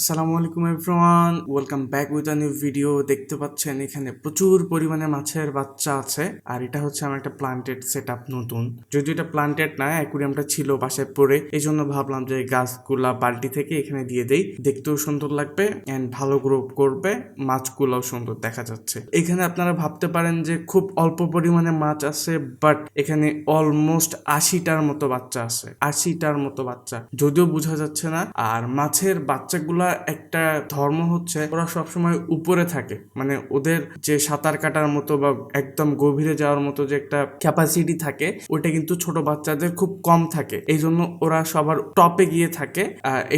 আসসালামু আলাইকুম everyone, welcome back with a new video. দেখতে পাচ্ছেন এখানে প্রচুর পরিমাণে মাছের বাচ্চা আছে, আর এটা হচ্ছে আমার একটা প্লান্টেড সেট আপ নতুন। যদিও এটা প্লান্টেড না অ্যাকুরিয়ামটা ছিল বাসায় পড়ে এই জন্য ভাবলাম যে গাছগুলা বালতি থেকে এখানে দিয়ে দেই। দেখতেও সুন্দর লাগবে অ্যান্ড ভালো গ্রো করবে, মাছগুলাও সুন্দর দেখা যাচ্ছে। এখানে আপনারা ভাবতে পারেন যে খুব অল্প পরিমাণে মাছ আছে বাট এখানে অলমোস্ট আশিটার মতো বাচ্চা আছে, আশিটার মতো বাচ্চা। যদিও বোঝা যাচ্ছে না, আর মাছের বাচ্চাগুলা একটা ধর্ম হচ্ছে, ওরা সবসময় উপরে থাকে। মানে ওদের যে সাঁতার কাটার মতো বা একদম গভীরে যাওয়ার মতো যে একটা ক্যাপাসিটি থাকে ওটা কিন্তু ছোট বাচ্চাদের খুব কম থাকে। এই জন্য ওরা সবার টপে গিয়ে থাকে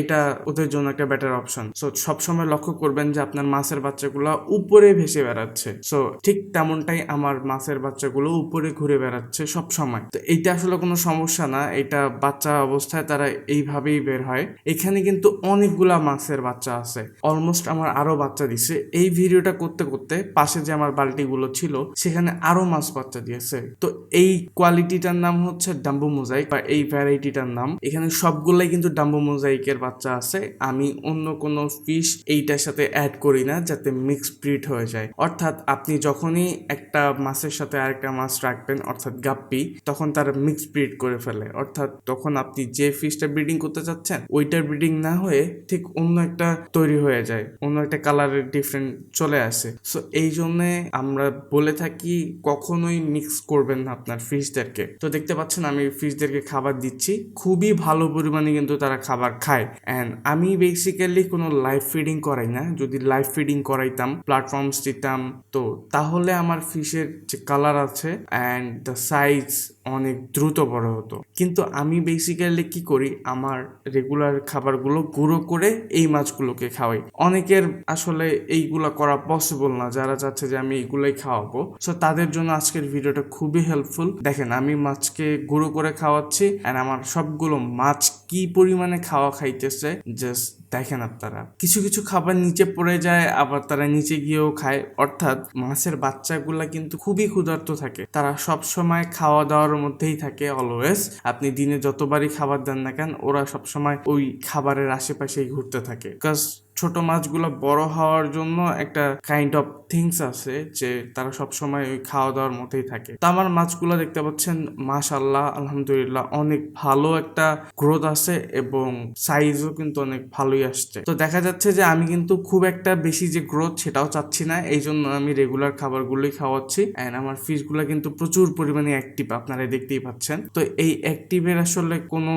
এটা ওদের জন্য একটা বেটার অপশন সো সবসময় লক্ষ্য করবেন যে আপনার মাছের বাচ্চাগুলো উপরে ভেসে বেড়াচ্ছে। সো ঠিক তেমনটাই আমার মাছের বাচ্চাগুলো উপরে ঘুরে বেড়াচ্ছে সব সময় তো এইটা আসলে কোনো সমস্যা না, এটা বাচ্চা অবস্থায় তারা এইভাবেই বের হয়। এখানে কিন্তু অনেকগুলা মাছের বাচ্চা আছে। অলমোস্ট আমার আরও বাচ্চা দিছে। এই ভিডিওটা করতে করতে পাশে যে আমার বালতিগুলো ছিল, সেখানে আরও মাছ বাচ্চা দিয়েছে। তো এই কোয়ালিটিটার নাম হচ্ছে ডাম্বু মোজাইক বা এই ভ্যারাইটিটার নাম। এখানে সবগুলাই কিন্তু ডাম্বু মোজাইকের বাচ্চা আছে। আমি অন্য কোনো ফিশ এইটার সাথে অ্যাড করি না, যাতে মিক্স ব্রিড হয়ে যায়। অর্থাৎ আপনি যখনই একটা মাছের সাথে আরেকটা মাছ রাখবেন, অর্থাৎ গাপ্পি, তখন তারা মিক্স ব্রিড করে ফেলে। অর্থাৎ তখন আপনি যে ফিশটা ব্রিডিং করতে চাচ্ছেন, ওইটার ব্রিডিং না হয়ে ঠিক অন্য একটা তৈরি হয়ে যায়। অন্য একটা কালারের ডিফারেন্ট চলে আসে। সো এই জন্যে আমরা বলে থাকি, কখনোই মিক্স করবেন না আপনার ফিশদেরকে তো দেখতে পাচ্ছেন, আমি ফিশদেরকে খাবার দিচ্ছি। খুবই ভালো পরিমাণে কিন্তু তারা খাবার খায়। অ্যান্ড আমি বেসিক্যালি কোনো লাইভ ফিডিং করাই না। যদি লাইভ ফিডিং করাইতাম প্ল্যাটফর্মস দিতাম, তো তাহলে আমার ফিশের যে কালার আছে অ্যান্ড দ্য সাইজ অনেক দ্রুত বড় হতো। কিন্তু আমি বেসিক্যালি কি করি? আমার রেগুলার খাবারগুলো গুঁড়ো করে এই মাছগুলোকে খাওয়াই। অনেকের আসলে এইগুলা করা পসিবল না। যারা চাচ্ছে যে আমি এইগুলাই খাওয়াবো। সো তাদের জন্য আজকের ভিডিওটা খুবই হেল্পফুল দেখেন, আমি মাছকে গুঁড়ো করে খাওয়াচ্ছি অ্যান্ড আমার সবগুলো মাছ কি পরিমাণে খাওয়া খাইতেছে? জাস্ট দেখেন আপনারা কিছু কিছু খাবার নিচে পড়ে যায়, আবার তারা নিচে গিয়েও খায়। অর্থাৎ মাছের বাচ্চাগুলা কিন্তু খুবই ক্ষুধার্ত থাকে। তারা সব সময় খাওয়া দাওয়ার মধ্যেই থাকে অলওয়েজ আপনি দিনে যতবারই খাবার দেন না কেন, ওরা সবসময় ওই খাবারের আশেপাশেই ঘুরতে থাকে। বিকজ ছোট মাছগুলো বড় হওয়ার জন্য একটা কাইন্ড অফ থিংস আছে যে তারা সব সময় ওই খাওয়া দাওয়ার মধ্যেই থাকে। তো আমার মাছগুলো দেখতে পাচ্ছেন মাশাল্লাহ আলহামদুলিল্লাহ, অনেক ভালো একটা গ্রোথ আছে এবং সাইজও কিন্তু অনেক ভালোই আসছে। তো দেখা যাচ্ছে যে আমি কিন্তু খুব একটা বেশি যে গ্রোথ সেটাও চাচ্ছি না এই জন্য আমি রেগুলার খাবারগুলোই খাওয়াচ্ছি অ্যান্ড আমার ফিশগুলো কিন্তু প্রচুর পরিমাণে অ্যাক্টিভ আপনারা দেখতেই পাচ্ছেন। তো এই অ্যাক্টিভের আসলে কোনো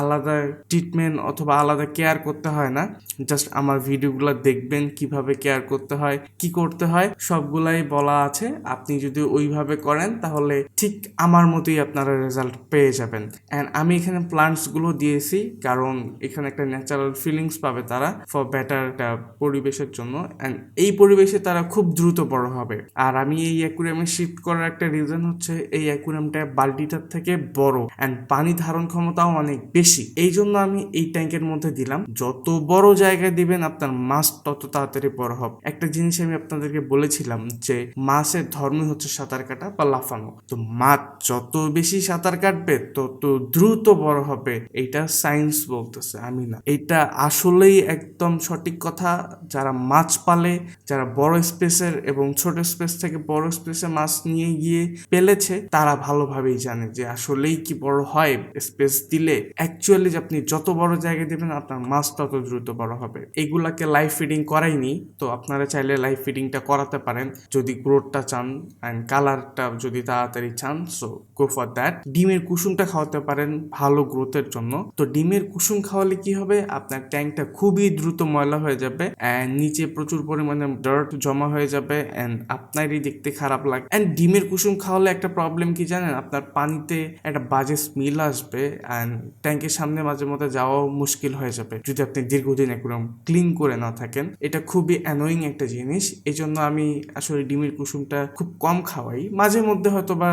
আলাদা ট্রিটমেন্ট অথবা আলাদা কেয়ার করতে হয় না জাস্ট আমার ভিডিওগুলো দেখবেন, কীভাবে কেয়ার করতে হয়, কি করতে হয়, সবগুলাই বলা আছে। আপনি যদি ওইভাবে করেন, তাহলে ঠিক আমার মতোই আপনারা রেজাল্ট পেয়ে যাবেন। অ্যান্ড আমি এখানে প্লান্টসগুলো দিয়েছি, কারণ এখানে একটা ন্যাচারাল ফিলিংস পাবে তারা ফর বেটার একটা পরিবেশের জন্য। অ্যান্ড এই পরিবেশে তারা খুব দ্রুত বড় হবে। আর আমি এই অ্যাকুরিয়ামে শিফট করার একটা রিজন হচ্ছে, এই অ্যাকুরিয়ামটা বাল্টিটার থেকে বড়। অ্যান্ড পানি ধারণ ক্ষমতাও অনেক বেশি। এই জন্য আমি এই ট্যাঙ্কের মধ্যে দিলাম। যত বড় জায়গায় দিবেন আপনার মাছ তত তাড়াতাড়ি বড় হবে। একটা জিনিস আমি আপনাদেরকে বলেছিলাম যে মাছের ধর্ম হচ্ছে সাঁতার কাটা বা লাফানো। তো মাছ যত বেশি সাঁতার কাটবে, তত দ্রুত বড় হবে। এইটা সায়েন্স বলতেছে, আমি না। এটা আসলেই একদম সঠিক কথা। যারা মাছ পালে, যারা বড় স্পেসের এবং ছোট স্পেস থেকে বড় স্পেসে মাছ নিয়ে গিয়ে পেলেছে, তারা ভালোভাবেই জানে যে আসলেই কি বড় হয় স্পেস দিলে। অ্যাকচুয়ালি আপনি যত বড় জায়গায় দেবেন, আপনার মাছ তত দ্রুত বড় হবে। এগুলাকে লাইভ ফিডিং করাইনি, তো আপনারা চাইলে লাইভ ফিডিংটা করাতে পারেন। যদি গ্রোথটা চান অ্যান্ড কালারটা যদি তাড়াতাড়ি চান সো গো ফর দ্যাট ডিমের কুসুমটা খাওয়াতে পারেন ভালো গ্রোথের জন্য। তো ডিমের কুসুম খাওয়ালে কি হবে? আপনার ট্যাঙ্কটা খুবই দ্রুত ময়লা হয়ে যাবে অ্যান্ড নিচে প্রচুর পরিমাণে ডার্ট জমা হয়ে যাবে অ্যান্ড আপনারই দেখতে খারাপ লাগে অ্যান্ড ডিমের কুসুম খাওয়ালে একটা প্রবলেম কি জানেন? আপনার পানিতে একটা বাজে স্মেল আসবে অ্যান্ড ট্যাঙ্কের সামনে মাঝে মধ্যে যাওয়াও মুশকিল হয়ে যাবে। যদি আপনি দীর্ঘদিন একদম ক্লিন করে না থাকেন। এটা খুবই অ্যানোয়িং একটা জিনিস। এই জন্য আমি আসলে ডিমের কুসুমটা খুব কম খাওয়াই। মাঝে মধ্যে হয়তো বা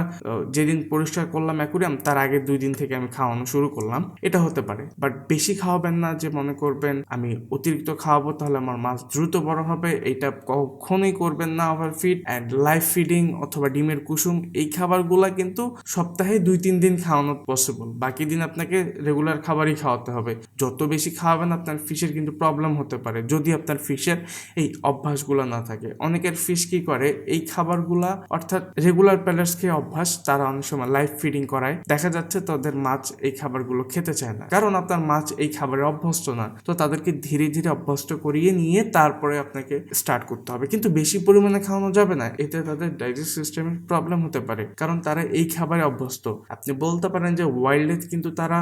যেদিন পরিষ্কার করলাম অ্যাকুরিয়াম, তার আগে দুই দিন থেকে আমি খাওয়ানো শুরু করলাম। এটা হতে পারে। বাট বেশি খাওয়াবেন না যে মনে করবেন, আমি অতিরিক্ত খাওয়াবো, তাহলে আমার মাছ দ্রুত বড় হবে। এটা কখনোই করবেন না over feed and life feeding অথবা ডিমের কুসুম। এই খাবারগুলা কিন্তু সপ্তাহে দুই, তিন দিন খাওয়ানো পসিবল বাকি দিন আপনাকে রেগুলার খাবারই খাওয়াতে হবে। যত বেশি খাওয়াবেন, আপনার ফিশের কিন্তু প্রবলেম হতে পারে যদি আপনার ফিশের এই অভ্যাসগুলো না থাকে। অনেকের ফিশ কি করে? এই খাবারগুলা অর্থাৎ রেগুলার প্যালেটস খেয়ে অভ্যাস, তারা অনেক সময় লাইফ ফিডিং করায়। দেখা যাচ্ছে তাদের মাছ এই খাবারগুলো খেতে চায় না। কারণ আপনার মাছ এই খাবারে অভ্যস্ত না। তো তাদেরকে ধীরে ধীরে অভ্যস্ত করিয়ে নিয়ে তারপরে আপনাকে স্টার্ট করতে হবে। কিন্তু বেশি পরিমাণে খাওয়ানো যাবে না। এতে তাদের ডাইজেস্ট সিস্টেমের প্রবলেম হতে পারে। কারণ তারা এই খাবারে অভ্যস্ত। আপনি বলতে পারেন যে ওয়াইল্ডে কিন্তু তারা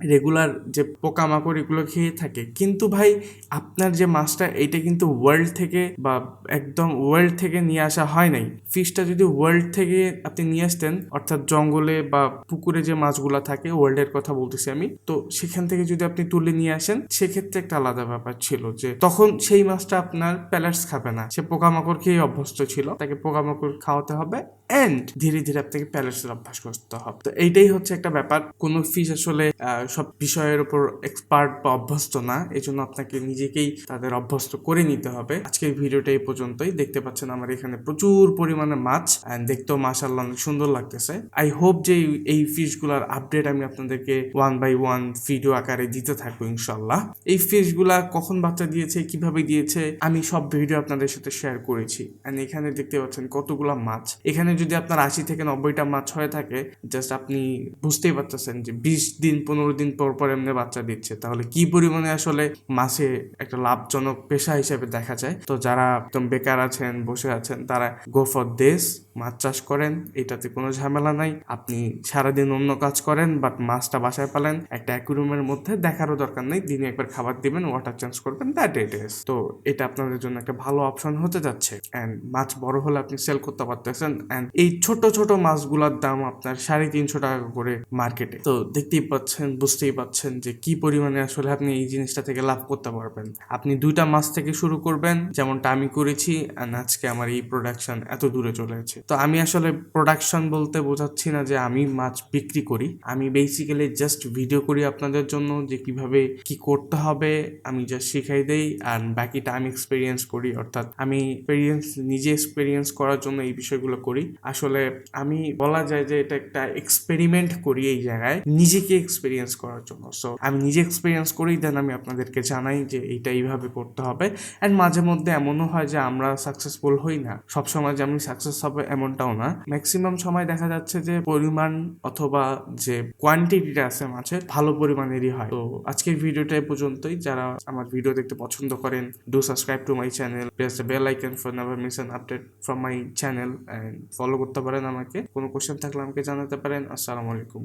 রেগুলার যে পোকামাকড় এগুলো খেয়ে থাকে। কিন্তু ভাই, আপনার যে মাছটা, এইটা কিন্তু ওয়ার্ল্ড থেকে বা একদম ওয়ার্ল্ড থেকে নিয়ে আসা হয় নাই। ফিশটা যদি ওয়ার্ল্ড থেকে আপনি নিয়ে আসতেন, অর্থাৎ জঙ্গলে বা পুকুরে যে মাছগুলো থাকে ওয়ার্ল্ডের কথা বলতেছি আমি, তো সেখান থেকে যদি আপনি তুলে নিয়ে আসেন, সেক্ষেত্রে একটা আলাদা ব্যাপার ছিল যে, তখন সেই মাছটা আপনার প্যালার্স খাবে না। সে পোকামাকড় খেয়ে অভ্যস্ত ছিল, তাকে পোকামাকড় খাওয়াতে হবে অ্যান্ড ধীরে ধীরে আপনাকে প্যালেটসের অভ্যাস করতে হবে। তো এইটাই হচ্ছে একটা ব্যাপার। কোনো ফিশ আসলে সব বিষয়ের উপর এক্সপার্ট বা অভ্যস্ত না এই জন্য আপনাকে নিজেকেই তাদের অভ্যস্ত করে নিতে হবে। আজকের ভিডিওটা এই পর্যন্তই। দেখতে পাচ্ছেন আমার এখানে প্রচুর পরিমাণে মাছ অ্যান্ড দেখতেও মাশাল্লাহ অনেক সুন্দর লাগতেছে। আই হোপ যে এই- ফিশগুলার আপডেট আমি আপনাদেরকে ওয়ান বাই ওয়ান ভিডিও আকারে দিতে থাকব ইনশাল্লাহ এই ফিশগুলা কখন বাচ্চা দিয়েছে, কীভাবে দিয়েছে, আমি সব ভিডিও আপনাদের সাথে শেয়ার করেছি। অ্যান্ড এখানে দেখতে পাচ্ছেন কতগুলা মাছ। এখানে যদি আপনার আশি থেকে নব্বইটা মাছ হয়ে থাকে জাস্ট আপনি বুঝতেই পারতেছেন যে বিশ দিন, পনেরো দিন পর পর এমনি বাচ্চা দিচ্ছে? তাহলে কি পরিমাণে আসলে মাছে একটা লাভজনক পেশা হিসেবে দেখা যায়? তো যারা একদম বেকার আছেন, বসে আছেন, তারা গো ফর দেশ, মাছ চাষ করেন, এটাতে কোনো ঝামেলা নাই। আপনি সারাদিন অন্য কাজ করেন বাট মাছটা বাসায় পালেন, একটা অ্যাকুরিয়ামের মধ্যে দেখারও দরকার নেই। দিনে একবার খাবার দিবেন ওয়াটার চেঞ্জ করবেন দ্যাট ইট ইজ তো এটা আপনাদের জন্য একটা ভালো অপশন হতে যাচ্ছে। অ্যান্ড মাছ বড় হলে আপনি সেল করতে পারতেছেন। অ্যান্ড এই ছোট ছোট মাছগুলোর দাম আপনার সাড়ে তিনশো টাকা করে মার্কেটে তো দেখতেই পাচ্ছেন বুঝতেই পাচ্ছেন যে কি পরিমাণে আসলে আপনি এই জিনিসটা থেকে লাভ করতে পারবেন। আপনি দুইটা মাছ থেকে শুরু করবেন, যেমনটা আমি করেছি অ্যান্ড আজকে আমার এই প্রোডাকশন এত দূরে চলে গেছে। তো আমি আসলে প্রোডাকশন বলতে বোঝাচ্ছি না যে আমি মাছ বিক্রি করি। আমি বেসিক্যালি জাস্ট ভিডিও করি আপনাদের জন্য যে কীভাবে কি করতে হবে, আমি জাস্ট শিখাই দেই আর বাকিটা আমি এক্সপিরিয়েন্স করি। অর্থাৎ আমি এক্সপিরিয়েন্স নিজে এক্সপিরিয়েন্স করার জন্য এই বিষয়গুলো করি। আসলে আমি বলা যায় যে এটা একটা এক্সপেরিমেন্ট করি এই জায়গায়। নিজেকে এক্সপিরিয়েন্স করার জন্য। সো আমি নিজে এক্সপিরিয়েন্স করি দেন আমি আপনাদেরকে জানাই যে এইটা এইভাবে করতে হবে। অ্যান্ড মাঝে মধ্যে এমনও হয় যে আমরা সাকসেসফুল হই না। সবসময় যে আমি সাকসেস হবে এমনটাও না। ম্যাক্সিমাম সময় দেখা যাচ্ছে যে পরিমাণ অথবা যে কোয়ান্টিটিটা আছে মাছের ভালো পরিমাণেরই হয়। তো আজকের ভিডিওটা পর্যন্তই। যারা আমার ভিডিও দেখতে পছন্দ করেন do subscribe to my channel press the bell icon for never miss an update from my channel and follow করতে পারেন আমাকে। কোনো কোশ্চেন থাকলে আমাকে জানাতে পারেন। আসসালামু আলাইকুম।